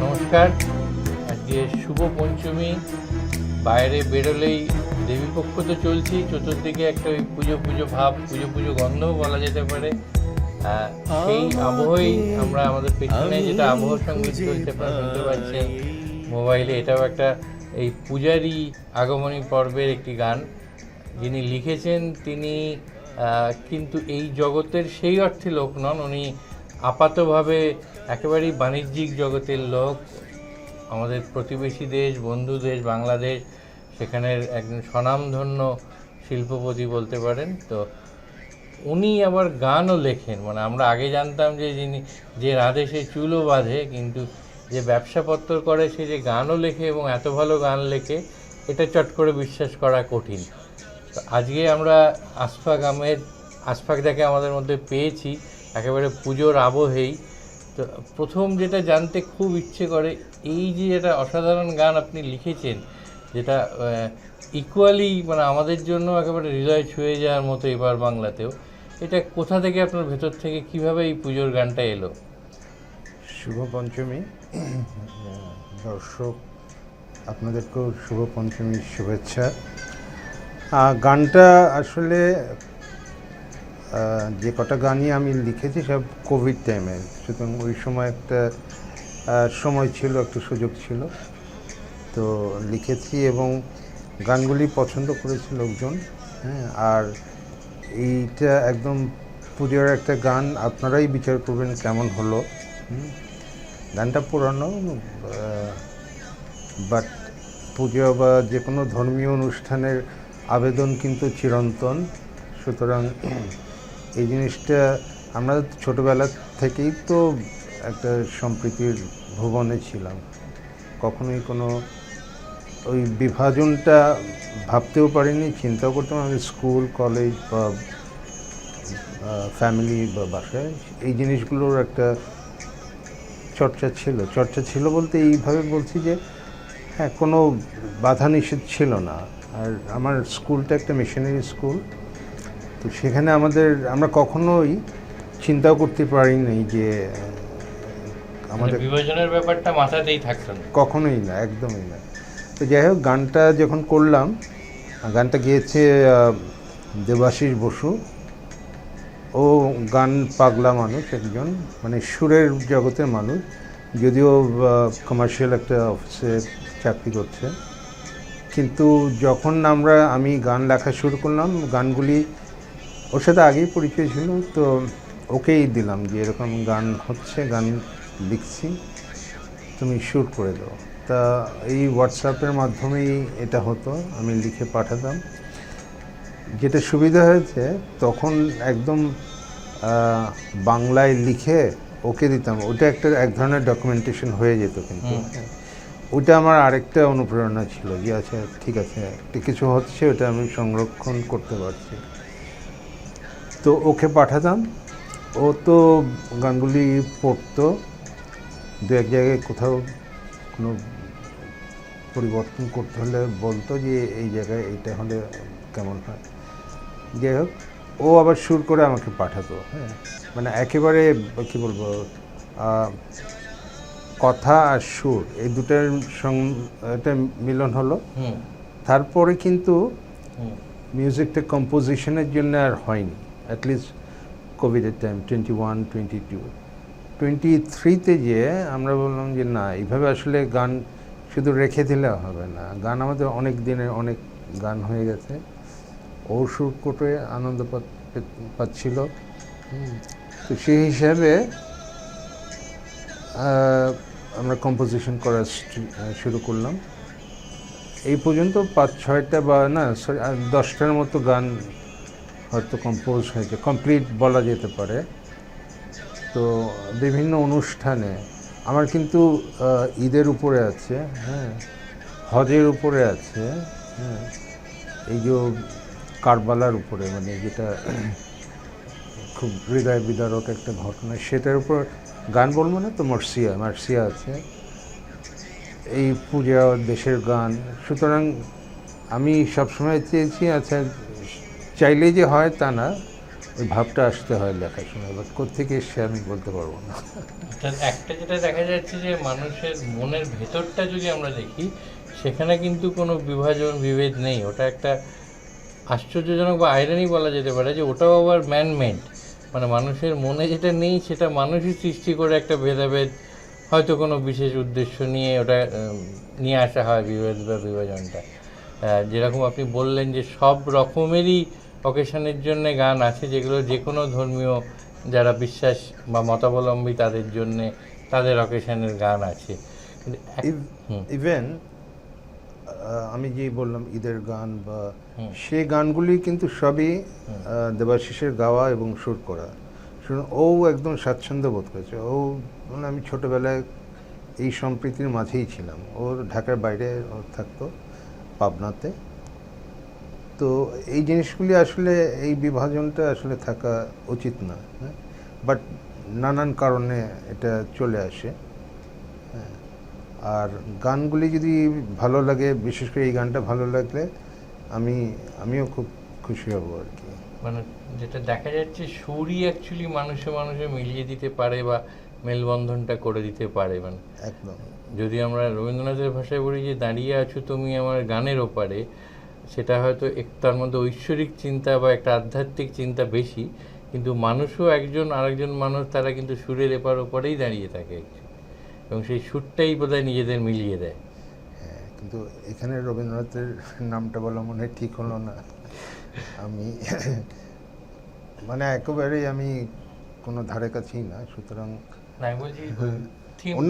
নমস্কার। আজকে শুভ পঞ্চমী। বাইরে বেরোলেই দেবীপক্ষ তো চলছেই, চতুর্দিকে একটা ওই পুজো পুজো ভাব, পুজো পুজো গন্ধও বলা যেতে পারে। সেই আবহই আমরা আমাদের পেছনে যেটা আবহ সংগীত চলছে, আপনারা শুনতে মোবাইলে এটাও একটা এই পূজারই আগমনী পর্বের একটি গান। যিনি লিখেছেন, তিনি কিন্তু এই জগতের সেই অর্থে লোক নন, উনি আপাতভাবে একেবারেই বাণিজ্যিক জগতের লোক। আমাদের প্রতিবেশী দেশ, বন্ধু দেশ, বাংলাদেশ, সেখানের একজন স্বনামধন্য শিল্পপতি বলতে পারেন। তো উনি আবার গানও লেখেন। মানে আমরা আগে জানতাম যে যিনি, যে রাধে সে চুলও বাঁধে, কিন্তু যে ব্যবসাপত্র করে, সে যে গানও লেখে এবং এত ভালো গান লেখে, এটা চট করে বিশ্বাস করা কঠিন। আজকে আমরা আশফাক আহমেদ আশফাকদাকে আমাদের মধ্যে পেয়েছি, একেবারে পুজোর আবহেই। তো প্রথম যেটা জানতে খুব ইচ্ছে করে, এই যে এটা অসাধারণ গান আপনি লিখেছেন, যেটা ইকুয়ালি মানে আমাদের জন্য একেবারে হৃদয় ছুঁয়ে যাওয়ার মতো এবার বাংলাতেও, এটা কোথা থেকে আপনার ভেতর থেকে কীভাবে এই পুজোর গানটা এলো? শুভ পঞ্চমী। দর্শক, আপনাদেরকেও শুভ পঞ্চমীর শুভেচ্ছা। গানটা আসলে যে কটা গানই আমি লিখেছি সব কোভিড টাইমে সুতরাং ওই সময় একটা সময় ছিল, একটা সুযোগ ছিল। তো লিখেছি এবং গানগুলি পছন্দ করেছে লোকজন হ্যাঁ। আর এইটা একদম পুজোর একটা গান, আপনারাই বিচার করবেন কেমন হলো গানটা পুরানো বাট পুজো বা যে কোনো ধর্মীয় অনুষ্ঠানের আবেদন কিন্তু চিরন্তন। সুতরাং এই জিনিসটা আমরা ছোটোবেলা থেকেই তো একটা সম্প্রীতির ভুবনে ছিলাম। কখনোই কোনো ওই বিভাজনটা ভাবতেও পারিনি, চিন্তাও করতাম আমি স্কুল, কলেজ বা ফ্যামিলি বা বাসায় এই জিনিসগুলোর একটা চর্চা ছিল। চর্চা ছিল বলতে এইভাবে বলছি যে হ্যাঁ কোনো বাধা নিষেধ ছিল না। আর আমার স্কুলটা একটা মিশনারি স্কুল তো সেখানে আমাদের আমরা কখনোই চিন্তাও করতে পারিনি যে মানে আমাদের বিভাজনের ব্যাপারটা মাথাতেই থাকতো না। কখনোই না একদমই না। তো যাই হোক গানটা যখন করলাম গানটা গিয়েছে দেবাশিস বসু। ও গান পাগলা মানুষ একজন মানে সুরের জগতের মানুষ যদিও কমার্শিয়াল একটা অফিসে চাকরি করছে। কিন্তু যখন আমরা, আমি গান লেখা শুরু করলাম, গানগুলি ওর সাথে আগেই পরিচয় ছিল, তো ওকেই দিলাম যে এরকম গান হচ্ছে, গান লিখছি, তুমি শ্যুট করে দাও। তা এই হোয়াটসঅ্যাপের মাধ্যমেই এটা হতো, আমি লিখে পাঠাতাম। যেটা সুবিধা হয়েছে, তখন একদম বাংলায় লিখে ওকে দিতাম। ওটা একটা, এক ধরনের ডকুমেন্টেশন হয়ে যেত কিন্তু। ওটা আমার আরেকটা অনুপ্রেরণা ছিল যে আচ্ছা ঠিক আছে, একটা কিছু হচ্ছে, ওটা আমি সংরক্ষণ করতে পারছি। তো ওকে পাঠাতাম। ও তো গানগুলি পড়তো। দু এক জায়গায় কোথাও কোনো পরিবর্তন করতে হলে বলতো যে, এই জায়গায় এইটা হলে কেমন হয়। যাই হোক, ও আবার সুর করে আমাকে পাঠাতো হ্যাঁ। মানে একেবারে, কী বলব কথা আর সুর এই দুটার সং একটা মিলন হলো। তারপরে কিন্তু মিউজিকটা কম্পোজিশনের জন্য আর হয়নি। অ্যাটলিস্ট কোভিডের time twenty one twenty two twenty থ্রিতে যে আমরা বললাম যে না এইভাবে আসলে গান শুধু রেখে দিলে হবে না। গান আমাদের অনেক দিনের অনেক গান হয়ে গেছে। ও সুর করে আনন্দ পাচ্ছিল। তো সেই হিসাবে আমরা কম্পোজিশন করা শুরু করলাম। এই পর্যন্ত পাঁচ, ছয়টা বা না, সরি দশটার মতো গান হয়তো কম্পোজ হয়েছে কমপ্লিট বলা যেতে পারে। তো বিভিন্ন অনুষ্ঠানে, আমার কিন্তু ঈদের উপরে আছে হ্যাঁ হজের উপরে আছে হ্যাঁ এই যে কারবালার উপরে মানে যেটা খুব হৃদয় বিদারক একটা ঘটনা, সেটার উপর গান বলব না, তো মার্সিয়া মার্সিয়া আছে। এই পূজা, দেশের গান, সুতরাং আমি সবসময় চেয়েছি আচ্ছা চাইলে যে হয় তা না, ওই ভাবটা আসতে হয় লেখার সময় এবার কোথেকে এসছে আমি বলতে পারব না। একটা যেটা দেখা যাচ্ছে যে, মানুষের মনের ভেতরটা যদি আমরা দেখি, সেখানে কিন্তু কোনো বিভাজন, বিভেদ নেই। ওটা একটা আশ্চর্যজনক বা আয়রানি বলা যেতে পারে যে, ওটাও আবার ম্যানমেড মানে মানুষের মনে যেটা নেই সেটা মানুষই সৃষ্টি করে একটা ভেদাভেদ হয়তো কোনো বিশেষ উদ্দেশ্য নিয়ে ওটা নিয়ে আসা হয় বিভেদ বা বিভাজনটা যেরকম আপনি বললেন যে সব রকমেরই অকেশনের জন্য গান আছে যেগুলো যে কোনো ধর্মীয় যারা বিশ্বাস বা মতাবলম্বী তাদের জন্যে তাদের অকেশনের গান আছে। ইভেন আমি যে বললাম ঈদের গান বা। সে গানগুলি কিন্তু সবই দেবাশিসের গাওয়া এবং সুর করা। শুনুন ও একদম স্বাচ্ছন্দ্য বোধ করেছে। ও মানে আমি ছোটোবেলায় এই সম্প্রীতির মাঝেই ছিলাম। ওর ঢাকার বাইরে থাকতো পাবনাতে। তো এই জিনিসগুলি আসলে এই বিভাজনটা আসলে থাকা উচিত না বাট নানান কারণে এটা চলে আসে হ্যাঁ। আর গানগুলি যদি ভালো লাগে বিশেষ করে এই গানটা ভালো লাগলে আমি আমিও খুব খুশি হব আর কি। মানে যেটা দেখা যাচ্ছে সুরই অ্যাকচুয়ালি মানুষে মানুষে মিলিয়ে দিতে পারে বা মেলবন্ধনটা করে দিতে পারে। মানে একদম। যদি আমরা রবীন্দ্রনাথের ভাষায় বলি যে দাঁড়িয়ে আছো তুমি আমার গানের ওপারে সেটা হয়তো তার মধ্যে ঐশ্বরিক চিন্তা বা একটা আধ্যাত্মিক চিন্তা বেশি কিন্তু মানুষও একজন আরেকজন মানুষ তারা কিন্তু সুরের এপার ওপারেই দাঁড়িয়ে থাকে। এবং সেই সুরটাই বোধহয় নিজেদের মিলিয়ে দেয়। হ্যাঁ কিন্তু এখানে রবীন্দ্রনাথের নামটা বলা মনে হয় ঠিক হলো না। আমি মানে একেবারেই আমি কোনো ধারে কাছেই না সুতরাং না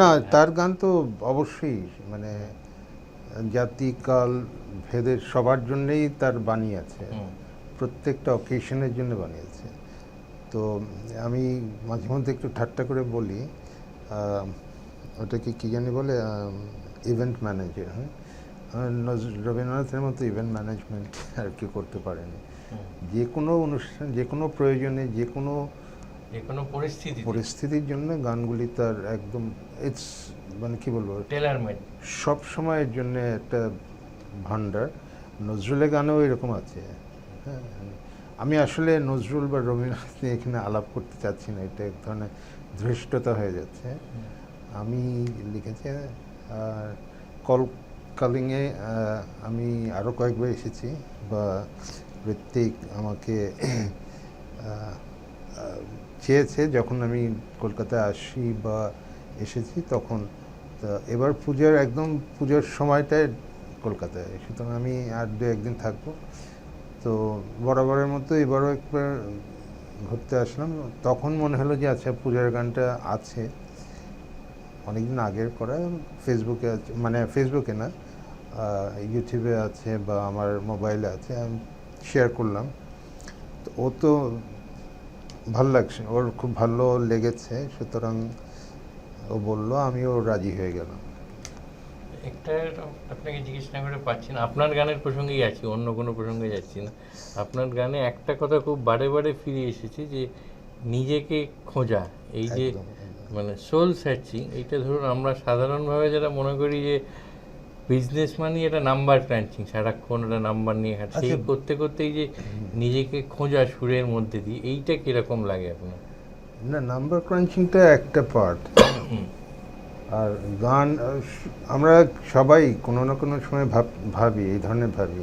না তার গান তো অবশ্যই মানে জাতি কাল ভেদের সবার জন্যেই তার বাণী আছে। প্রত্যেকটা অকেশনের জন্য বানিয়েছে তো আমি মাঝে মধ্যে একটু ঠাট্টা করে বলি ওটাকে কী জানি বলে ইভেন্ট ম্যানেজার হ্যাঁ? রবীন্দ্রনাথের মতো ইভেন্ট ম্যানেজমেন্ট আর কি করতে পারেনি। যে কোনো অনুষ্ঠান যে কোনো প্রয়োজনে যে কোনো যে কোনো পরিস্থিতি পরিস্থিতির জন্য গানগুলি তার একদম ইটস মানে কি বলব? টেলার মেড সব সময়ের জন্য একটা ভান্ডার নজরুলের গানেও এরকম আছে। হ্যাঁ আমি আসলে নজরুল বা রবীন্দ্রনাথ নিয়ে এখানে আলাপ করতে চাচ্ছি না। এটা এক ধরনের ধৃষ্টতা হয়ে যাচ্ছে। আমি লিখেছি আর কল কালিংয়ে আমি আরও কয়েকবার এসেছি বা ঋত্বিক আমাকে চেয়েছে যখন আমি কলকাতায় আসি বা এসেছি তখন। এবার পূজার একদম, পুজোর সময়টায় কলকাতায় সুতরাং আমি আর দু একদিন থাকব। তো বরাবরের মতো এবারও একবার ঘুরতে আসলাম। তখন মনে হলো যে আচ্ছা পূজার গানটা আছে। অনেকদিন আগের করা ফেসবুকে আছে মানে ফেসবুকে না ইউটিউবে আছে বা আমার মোবাইলে আছে আমি শেয়ার করলাম। তো ও তো ভালো লাগছে ওর খুব ভালো লেগেছে সুতরাং ও বলল আমিও রাজি হয়ে গেলাম। একটা আপনাকে জিজ্ঞেস না করে পাচ্ছি না আপনার গানের প্রসঙ্গেই আছি অন্য কোনো প্রসঙ্গে যাচ্ছি না। আপনার গানে একটা কথা খুব বারে বারে ফিরে এসেছে যে নিজেকে খোঁজা এই যে। মানে সোল সার্চিং এইটা ধরুন আমরা সাধারণভাবে যেটা মনে করি যে বিজনেস মানে এটা নাম্বার ক্রাঞ্চিং সারাক্ষণ একটা নাম্বার নিয়ে হাঁটছে। আচ্ছা। করতে করতে এই যে নিজেকে খোঁজা সুরের মধ্যে দিয়ে এইটা কীরকম লাগে আপনার? না নাম্বার ক্রাঞ্চিংটা একটা পার্ট আর গান আমরা সবাই কোনো না কোনো সময় ভাব ভাবি এই ধরনের ভাবি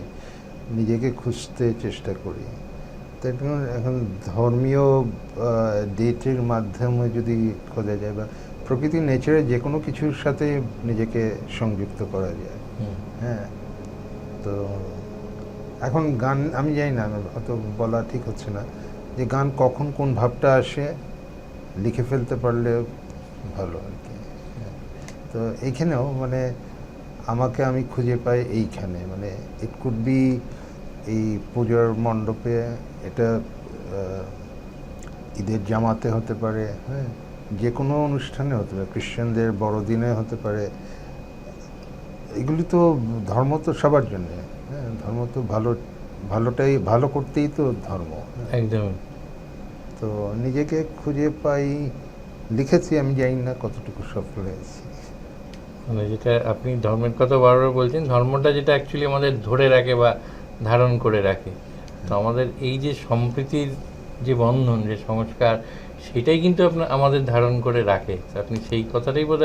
নিজেকে খুঁজতে চেষ্টা করি। এখন এখন ধর্মীয় ডেটের মাধ্যমে যদি খোঁজা যায় বা প্রকৃতির নেচারে যে কোনো কিছুর সাথে নিজেকে সংযুক্ত করা যায় হ্যাঁ তো এখন গান আমি জানি না অত বলা ঠিক হচ্ছে না যে গান কখন কোন ভাবটা আসে লিখে ফেলতে পারলে ভালো আর কি হ্যাঁ। তো এইখানেও মানে আমাকে আমি খুঁজে পাই এইখানে মানে ইট কুড বি এই পুজোর মণ্ডপে এটা ঈদের জামাতে হতে পারে হ্যাঁ যে কোনো অনুষ্ঠানে হতে পারে খ্রিশ্চানদের বড়দিনে হতে পারে এগুলি তো ধর্ম তো সবার জন্য হ্যাঁ ধর্ম তো ভালো ভালোটাই ভালো করতেই তো ধর্ম একদমই তো নিজেকে খুঁজে পাই লিখেছি আমি জানি না কতটুকু সফল হয়েছি। মানে যেটা আপনি ধর্মের কথা বারবার বলছেন ধর্মটা যেটা অ্যাকচুয়ালি আমাদের ধরে রাখে বা ধারণ করে রাখে। তো আমাদের এই যে সম্প্রীতির যে বন্ধন, যে সংস্কার, সেটাই কিন্তু আপনার আমাদের ধারণ করে রাখে। আপনি সেই কথাটাই বোধ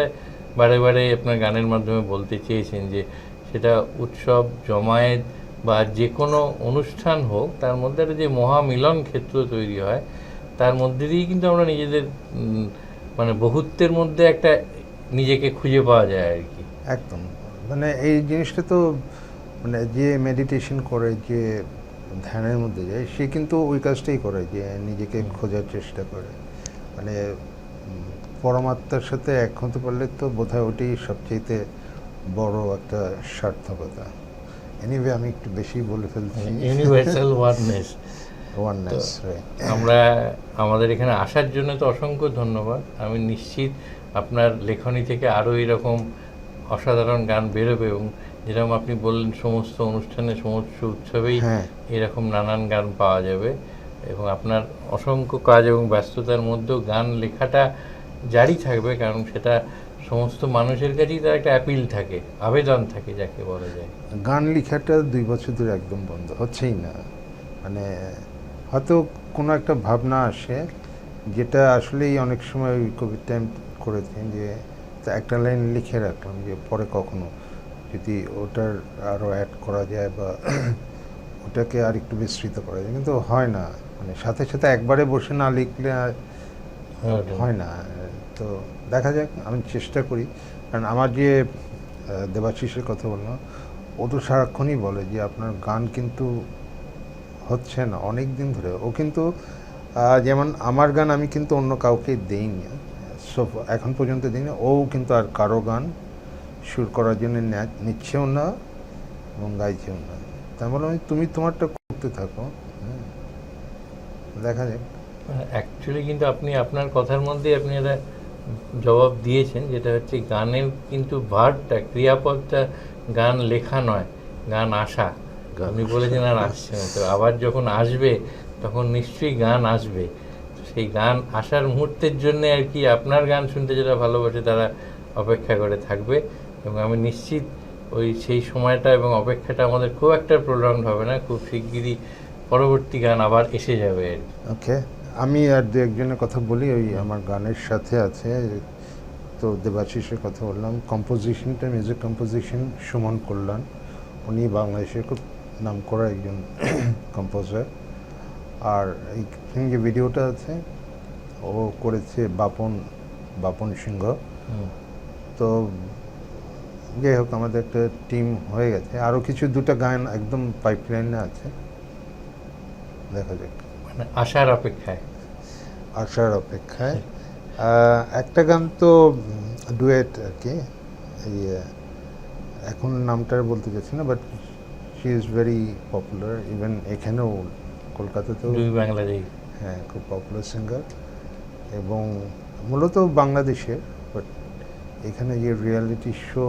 বারে বারে আপনার গানের মাধ্যমে বলতে চেয়েছেন যে, সেটা উৎসব, জমায়েত বা যে কোনো অনুষ্ঠান হোক, তার মধ্যে একটা যে মহামিলন ক্ষেত্র তৈরি হয়, তার মধ্যে দিয়েই কিন্তু আমরা নিজেদের মানে বহুত্বের মধ্যে একটা নিজেকে খুঁজে পাওয়া যায় আর কি। একদম। মানে এই জিনিসটা তো মানে যে মেডিটেশন করে যে ধ্যানের মধ্যে যায় সে কিন্তু ওই কাজটাই করে যে নিজেকে খোঁজার চেষ্টা করে। মানে পরমাত্মার সাথে এক হতে পারলে তো বোধহয় ওটাই সবচেয়ে বড় একটা সার্থকতা। এনিওয়ে আমি একটু বেশি বলে ফেলছি। ইউনিভার্সাল ওয়াননেস ওয়াননেস আমরা আমাদের এখানে আসার জন্য তো অসংখ্য ধন্যবাদ। আমি নিশ্চিত আপনার লেখনী থেকে আরও এরকম অসাধারণ গান বেরোবে এবং যেরকম আপনি বললেন সমস্ত অনুষ্ঠানে সমস্ত উৎসবেই হ্যাঁ। এরকম নানান গান পাওয়া যাবে। এবং আপনার অসংখ্য কাজ এবং ব্যস্ততার মধ্যেও গান লেখাটা জারি থাকবে কারণ সেটা সমস্ত মানুষের কাছেই তার একটা অ্যাপিল থাকে আবেদন থাকে যাকে বলা যায়। গান লেখাটা দুই বছর ধরে একদম বন্ধ হচ্ছেই না। মানে হয়তো কোনো একটা ভাবনা আসে যেটা আসলেই অনেক সময় ওই কোভিড টাইম করেছেন যে একটা লাইন লিখে রাখলাম যে পরে কখনো। যদি ওটার আরও অ্যাড করা যায় বা ওটাকে আর একটু বিস্তৃত করা যায় কিন্তু হয় না। মানে সাথে সাথে একবারে বসে না লিখলে আর হয় না। তো দেখা যাক আমি চেষ্টা করি। কারণ আমার যে দেবাশিসের কথা বললাম ও তো সারাক্ষণই বলে যে আপনার গান কিন্তু হচ্ছে না অনেক দিন ধরে। ও কিন্তু যেমন আমার গান আমি কিন্তু অন্য কাউকে দেইনি। সব এখন পর্যন্ত দিইনি। ও কিন্তু আর কারও গান সুর করার জন্য নিচ্ছেও না এবং গাইছেও না। তাই বললাম তুমি তোমারটা করতে থাকো হ্যাঁ। দেখা যাক। অ্যাকচুয়ালি কিন্তু আপনি আপনার কথার মধ্যে আপনি একটা জবাব দিয়েছেন যেটা হচ্ছে গানের কিন্তু ভার্বটা ক্রিয়াপদটা গান লেখা নয় গান আসা। আপনি বলেছেন আর আসছে না তো আবার যখন আসবে তখন নিশ্চয়ই গান আসবে। সেই গান আসার মুহূর্তের জন্য আর কি আপনার গান শুনতে যারা ভালোবাসে তারা অপেক্ষা করে থাকবে। এবং আমি নিশ্চিত ওই সেই সময়টা এবং অপেক্ষাটা আমাদের খুব একটা প্রলংড হবে না খুব শিগগিরই পরবর্তী গান আবার এসে যাবে ওকে আমি আর দু একজনের কথা বলি ওই আমার গানের সাথে আছে তো দেবাশিসের কথা বললাম। কম্পোজিশনটা মিউজিক কম্পোজিশন সুমন কল্যাণ। উনি বাংলাদেশের খুব নাম করা একজন কম্পোজার আর এই যে ভিডিওটা আছে ও করেছে বাপন বাপন সিংহ। তো যাই হোক আমাদের একটা টিম হয়ে গেছে। আরও কিছু দুটো গান একদম পাইপলাইনে আছে। দেখা যাক। মানে আসার অপেক্ষায়। আসার অপেক্ষায়। একটা গান তো ডুয়েট আর কি। এখন নামটা বলতে চাচ্ছি না but she is very popular even এখানেও কলকাতাতেও বাংলাদেশ হ্যাঁ খুব পপুলার সিঙ্গার এবং মূলত বাংলাদেশের বাট এখানে যে রিয়ালিটি শো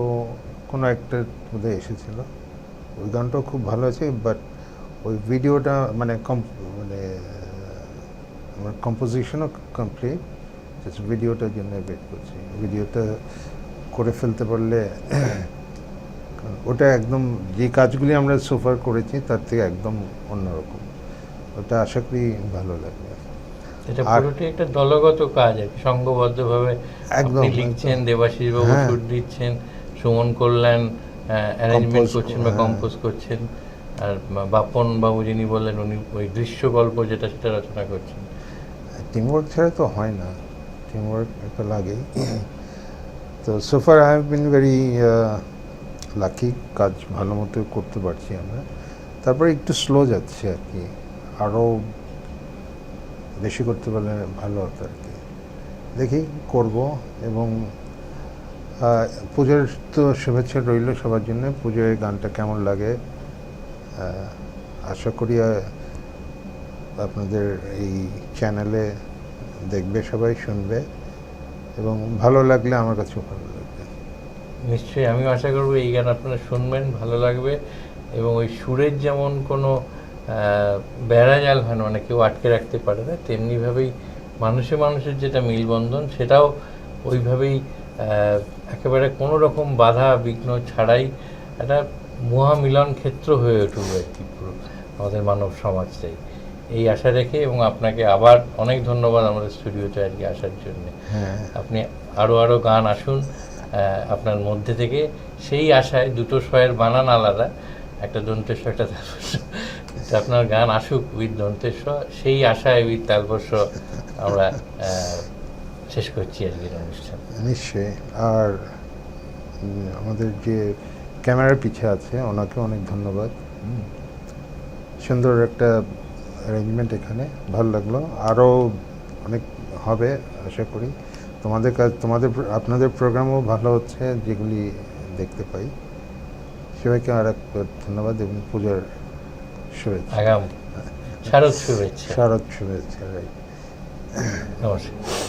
কোনো একটা মধ্যে এসেছিল। ওই গানটাও খুব ভালো আছে বাট ওই ভিডিওটা মানে কম মানে আমার কম্পোজিশনও কমপ্লিট জাস্ট ভিডিওটার জন্য ওয়েট করছি। ভিডিওটা করে ফেলতে পারলে ওটা একদম যে কাজগুলি আমরা সোফার করেছি, তার থেকে একদম অন্যরকম। ওটা আশা করি ভালো লাগবে। এটা পুরোটাই একটা দলগত কাজ আর সংঘবদ্ধভাবে একদম, আপনি লিখছেন। দেবাশিস বাবু হ্যাঁ। সুর দিচ্ছেন সুমন কল্যাণ অ্যারেঞ্জমেন্ট করছেন বা হ্যাঁ। কম্পোজ করছেন আর বাপন বাবু যিনি বললেন উনি ওই দৃশ্য গল্প যেটা সেটা রচনা করছেন টিমওয়ার্ক ছাড়া তো হয় না টিমওয়ার্ক একটা লাগেই তো so far I have been very lucky কাজ ভালো মতো করতে পারছি আমরা তারপরে একটু স্লো যাচ্ছে আর কি আরও বেশি করতে পারলে ভালো হতো আর কি। দেখি করব এবং পুজোর তো শুভেচ্ছা রইল সবার জন্য। পুজোয় গানটা কেমন লাগে আশা করি আপনাদের এই চ্যানেলে দেখবে সবাই, শুনবে এবং ভালো লাগলে আমার কাছেও ভালো লাগবে। নিশ্চয়ই, আমিও আশা করব এই গান আপনারা শুনবেন, ভালো লাগবে এবং ওই সুরের যেমন কোনো আহ, বেড়া জাল হয় না মানে কেউ আটকে রাখতে পারে না। তেমনিভাবেই মানুষে মানুষের যেটা মিলবন্ধন সেটাও ওইভাবেই একেবারে কোনো রকম বাধা বিঘ্ন ছাড়াই একটা মহামিলন ক্ষেত্র হয়ে উঠুক আর কি পুরো আমাদের মানব সমাজটাই। এই আশা রেখে এবং আপনাকে আবার অনেক ধন্যবাদ আমাদের স্টুডিওতে আর কি আসার জন্য। হ্যাঁ। আপনি আরও আরও গান আসুন আপনার মধ্যে থেকে। সেই আশায় দুটো শয়ের বানান আলাদা একটা দন্তেশ্ব একটা আপনার গান আসুক উইথ দন্তেশ্ব সেই আশায় উইথ তালবস্য আমরা শেষ করছি আজকের অনুষ্ঠান। নিশ্চয়ই। আর আমাদের যে ক্যামেরার পিছে আছে, ওনাকে অনেক ধন্যবাদ। সুন্দর একটা অ্যারেঞ্জমেন্ট এখানে, ভালো লাগল। আরও অনেক হবে, আশা করি। তোমাদের কাজ, তোমাদের আপনাদের প্রোগ্রামও ভালো হচ্ছে, যেগুলি দেখতে পাই। সবাইকে আর একবার ধন্যবাদ এবং পূজার শুভেচ্ছা। আগাম। শারদ শুভেচ্ছা। শারদ শুভেচ্ছা ভাই নমস্কার।